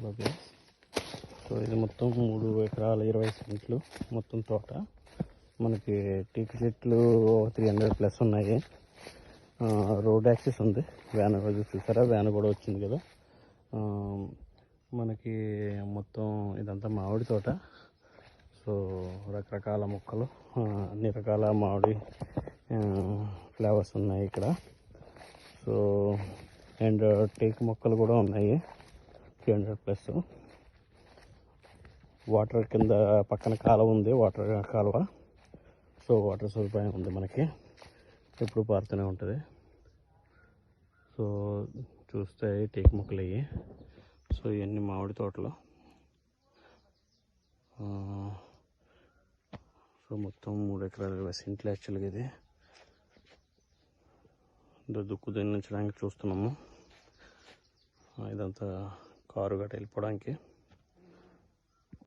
Hello guys so ఇది మొత్తం మూడు ఎకరాల ఇరవై సెంట్లు మొత్తం తోట. మనకి టీక్ చెట్లు త్రీ హండ్రెడ్ ప్లస్ ఉన్నాయి. రోడ్ యాక్సెస్ ఉంది. వ్యాన్ రోజు చూసారా? వ్యాన్ కూడా వచ్చింది కదా. మనకి మొత్తం ఇదంతా మామిడి తోట. సో రకరకాల మొక్కలు అన్ని రకాల మామిడి ఫ్లేవర్స్ ఉన్నాయి ఇక్కడ. సో అండ్ టేక్ మొక్కలు కూడా ఉన్నాయి. Three hundred plus. వాటర్ కింద పక్కన కాలువ ఉంది వాటర్ కాలువ. సో వాటర్ సదుపాయం ఉంది మనకి. ఎప్పుడు పారుతూనే ఉంటుంది. సో చూస్తే టేక్ మొక్కలు అయ్యి. సో ఇవన్నీ మామిడి తోటలు. సో మొత్తం మూడు ఎకరాలు ఇరవై సెంట్లు యాక్చువల్గా ఇది. దుక్కు దున్నించడానికి చూస్తున్నాము. ఇదంతా కారు గట్ట వెళ్ళిపోవడానికి